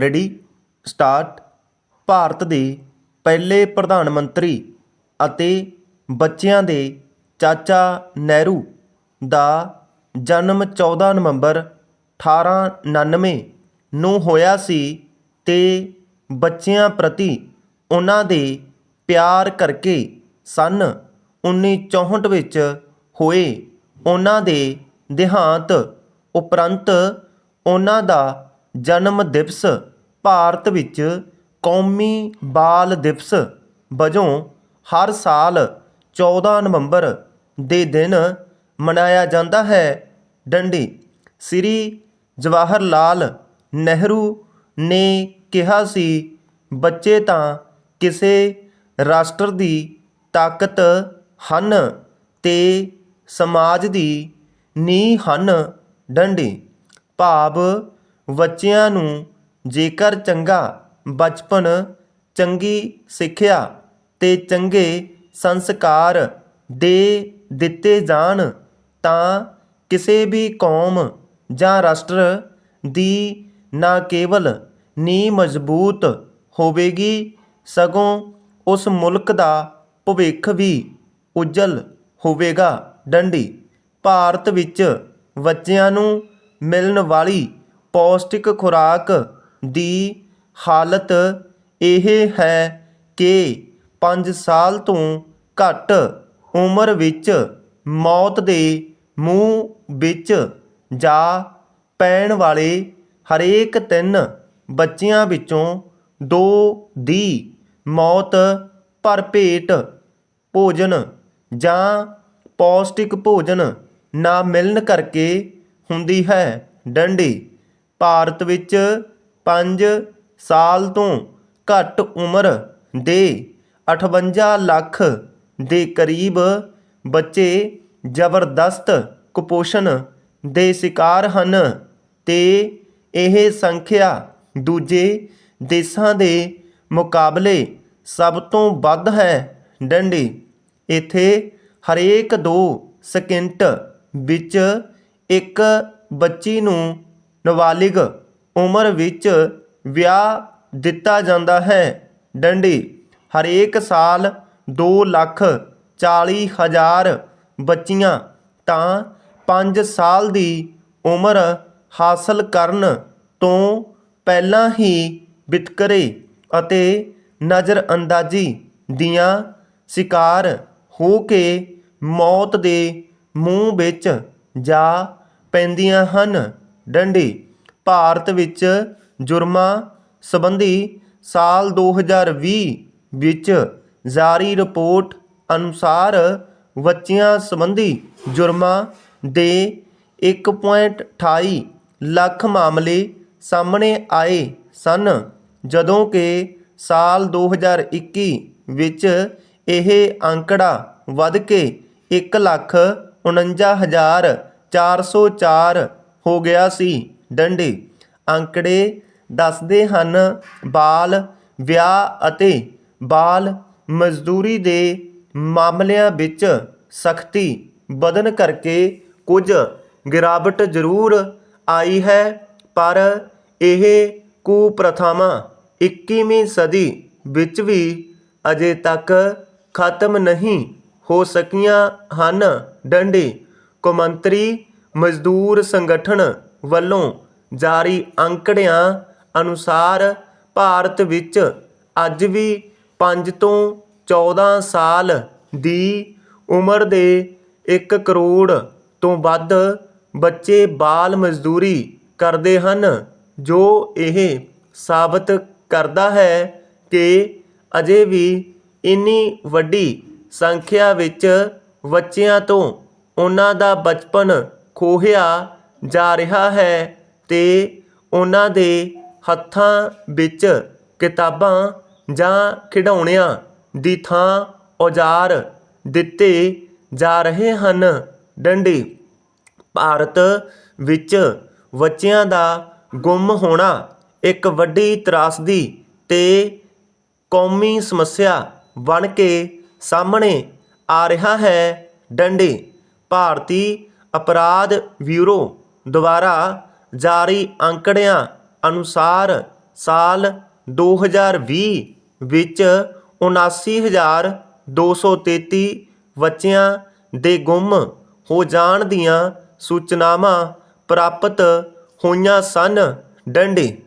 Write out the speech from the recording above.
Ready start Bharat ਦੇ ਪਹਿਲੇ ਪ੍ਰਧਾਨ ਮੰਤਰੀ ਅਤੇ ਬੱਚਿਆਂ ਦੇ ਚਾਚਾ ਨਹਿਰੂ ਦਾ ਜਨਮ 14 ਨਵੰਬਰ 1899 ਨੂੰ ਹੋਇਆ ਸੀ ਤੇ ਬੱਚਿਆਂ ਪ੍ਰਤੀ ਉਹਨਾਂ ਦੇ ਪਿਆਰ ਕਰਕੇ ਸੰਨ 1964 ਵਿੱਚ ਹੋਏ ਉਹਨਾਂ ਦੇ ਦੇਹਾਂਤ ਉਪਰੰਤ ਉਹਨਾਂ ਦਾ ਜਨਮ ਦਿਵਸ ਭਾਰਤ ਵਿੱਚ ਕੌਮੀ ਬਾਲ ਦਿਵਸ ਵਜੋਂ ਹਰ ਸਾਲ 14 ਨਵੰਬਰ ਦੇ ਦਿਨ ਮਨਾਇਆ ਜਾਂਦਾ ਹੈ। ਡੰਡੀ, ਸ੍ਰੀ ਜਵਾਹਰ ਲਾਲ ਨਹਿਰੂ ਨੇ ਕਿਹਾ ਸੀ, ਬੱਚੇ ਤਾਂ ਕਿਸੇ ਰਾਸ਼ਟਰ ਦੀ ਤਾਕਤ ਹਨ ਤੇ ਸਮਾਜ ਦੀ ਨੀਂਹ ਹਨ। ਡੰਡੀ, ਭਾਵ ਬੱਚਿਆਂ ਨੂੰ ਜੇਕਰ ਚੰਗਾ ਬਚਪਨ ਚੰਗੀ ਸਿੱਖਿਆ ਤੇ ਚੰਗੇ ਸੰਸਕਾਰ ਦੇ ਦਿੱਤੇ ਜਾਣ ਤਾਂ ਕਿਸੇ ਵੀ ਕੌਮ ਜਾਂ ਰਾਸ਼ਟਰ ਦੀ ਨਾ ਕੇਵਲ ਨੀਂਹ ਮਜ਼ਬੂਤ ਹੋਵੇਗੀ, ਸਗੋਂ ਉਸ ਮੁਲਕ ਦਾ ਭਵਿੱਖ ਵੀ ਉਜਲ ਹੋਵੇਗਾ। ਡੰਡੀ, ਭਾਰਤ ਵਿੱਚ ਬੱਚਿਆਂ ਨੂੰ ਮਿਲਣ ਵਾਲੀ ਪੌਸ਼ਟਿਕ ਖੁਰਾਕ ਦੀ ਹਾਲਤ ਇਹ ਹੈ ਕਿ ਪੰਜ ਸਾਲ ਤੋਂ ਘੱਟ ਉਮਰ ਵਿੱਚ ਮੌਤ ਦੇ ਮੂੰਹ ਵਿੱਚ ਜਾ ਪੈਣ ਵਾਲੇ ਹਰੇਕ ਤਿੰਨ ਬੱਚਿਆਂ ਵਿੱਚੋਂ ਦੋ ਦੀ ਮੌਤ, ਭਰਪੇਟ ਭੋਜਨ ਜਾਂ ਪੌਸ਼ਟਿਕ ਭੋਜਨ ਨਾ ਮਿਲਣ ਕਰਕੇ ਹੁੰਦੀ ਹੈ। ਡੰਡੀ ਭਾਰਤ ਵਿੱਚ ਪੰਜ ਸਾਲ ਤੋਂ ਘੱਟ ਉਮਰ ਦੇ 58 ਲੱਖ ਦੇ ਕਰੀਬ ਬੱਚੇ ਜ਼ਬਰਦਸਤ ਕੁਪੋਸ਼ਣ ਦੇ ਸ਼ਿਕਾਰ ਹਨ ਅਤੇ ਇਹ ਸੰਖਿਆ ਦੂਜੇ ਦੇਸ਼ਾਂ ਦੇ ਮੁਕਾਬਲੇ ਸਭ ਤੋਂ ਵੱਧ ਹੈ। ਡੰਡੀ, ਇੱਥੇ ਹਰੇਕ 2 ਸਕਿੰਟ ਵਿੱਚ ਇੱਕ ਬੱਚੀ ਨੂੰ ਨਾਬਾਲਿਗ ਉਮਰ ਵਿੱਚ ਵਿਆਹ ਦਿੱਤਾ ਜਾਂਦਾ ਹੈ। ਡੰਡੀ, ਹਰੇਕ ਸਾਲ ਦੋ ਲੱਖ 40 ਹਜ਼ਾਰ ਬੱਚੀਆਂ ਤਾਂ 5 ਸਾਲ ਦੀ ਉਮਰ ਹਾਸਲ ਕਰਨ ਤੋਂ ਪਹਿਲਾਂ ਹੀ ਵਿਤਕਰੇ ਅਤੇ ਨਜ਼ਰਅੰਦਾਜ਼ੀ ਦੀਆਂ ਸ਼ਿਕਾਰ ਹੋ ਕੇ ਮੌਤ ਦੇ ਮੂੰਹ ਵਿੱਚ ਜਾ ਪੈਂਦੀਆਂ ਹਨ। ਡੰਡੀ। ਭਾਰਤ ਵਿੱਚ ਜੁਰਮਾਂ ਸੰਬੰਧੀ ਸਾਲ 2020 ਵਿੱਚ ਜਾਰੀ ਰਿਪੋਰਟ ਅਨੁਸਾਰ ਬੱਚਿਆਂ ਸੰਬੰਧੀ ਜੁਰਮਾਂ ਦੇ 1.28 ਲੱਖ ਮਾਮਲੇ ਸਾਹਮਣੇ ਆਏ ਸਨ, ਜਦੋਂ ਕਿ ਸਾਲ 2021 ਵਿੱਚ ਇਹ ਅੰਕੜਾ ਵੱਧ ਕੇ 149404 ਹੋ ਗਿਆ ਸੀ। ਡੰਡੇ, ਅੰਕੜੇ ਦੱਸਦੇ ਹਨ, ਬਾਲ ਵਿਆਹ ਅਤੇ ਬਾਲ ਮਜ਼ਦੂਰੀ ਦੇ ਮਾਮਲਿਆਂ ਵਿੱਚ ਸਖਤੀ ਵਧਣ ਕਰਕੇ ਕੁਝ ਗਿਰਾਵਟ ਜ਼ਰੂਰ ਆਈ ਹੈ, ਪਰ ਇਹ ਕੁਪ੍ਰਥਾਵਾਂ 21ਵੀਂ ਸਦੀ ਵਿੱਚ ਵੀ ਅਜੇ ਤੱਕ ਖਤਮ ਨਹੀਂ ਹੋ ਸਕੀਆਂ ਹਨ। ਡੰਡੇ, ਕੌਮਾਂਤਰੀ ਮਜ਼ਦੂਰ ਸੰਗਠਨ ਵੱਲੋਂ ਜਾਰੀ ਅੰਕੜਿਆਂ ਅਨੁਸਾਰ ਭਾਰਤ ਵਿੱਚ ਅੱਜ ਵੀ ਪੰਜ ਤੋਂ 14 ਸਾਲ ਦੀ ਉਮਰ ਦੇ 1 ਕਰੋੜ ਤੋਂ ਵੱਧ ਬੱਚੇ ਬਾਲ ਮਜ਼ਦੂਰੀ ਕਰਦੇ ਹਨ, ਜੋ ਇਹ ਸਾਬਤ ਕਰਦਾ ਹੈ ਕਿ ਅਜੇ ਵੀ ਇੰਨੀ ਵੱਡੀ ਸੰਖਿਆ ਵਿੱਚ ਬੱਚਿਆਂ ਤੋਂ ਉਹਨਾਂ ਦਾ ਬਚਪਨ ਖੋਹਿਆ ਜਾ ਰਿਹਾ ਹੈ ਤੇ ਉਹਨਾਂ ਦੇ ਹੱਥਾਂ ਵਿੱਚ ਕਿਤਾਬਾਂ ਜਾਂ ਖਿਡੌਣਿਆਂ ਦੀ ਥਾਂ ਔਜ਼ਾਰ ਦਿੱਤੇ ਜਾ ਰਹੇ ਹਨ। ਡੰਡੇ, ਭਾਰਤ ਵਿੱਚ ਬੱਚਿਆਂ ਦਾ ਗੁੰਮ ਹੋਣਾ ਇੱਕ ਵੱਡੀ ਤਰਾਸਦੀ ਤੇ ਕੌਮੀ ਸਮੱਸਿਆ ਬਣ ਕੇ ਸਾਹਮਣੇ ਆ ਰਿਹਾ ਹੈ। ਡੰਡੇ, ਭਾਰਤੀ ਅਪਰਾਧ ਬਿਊਰੋ ਦੁਆਰਾ ਜਾਰੀ ਅੰਕੜਿਆਂ ਅਨੁਸਾਰ ਸਾਲ 2020 ਵਿੱਚ 79233 ਬੱਚਿਆਂ ਦੇ ਗੁੰਮ ਹੋ ਜਾਣ ਦੀਆਂ ਸੂਚਨਾਵਾਂ ਪ੍ਰਾਪਤ ਹੋਈਆਂ ਸਨ। ਡੰਡੇ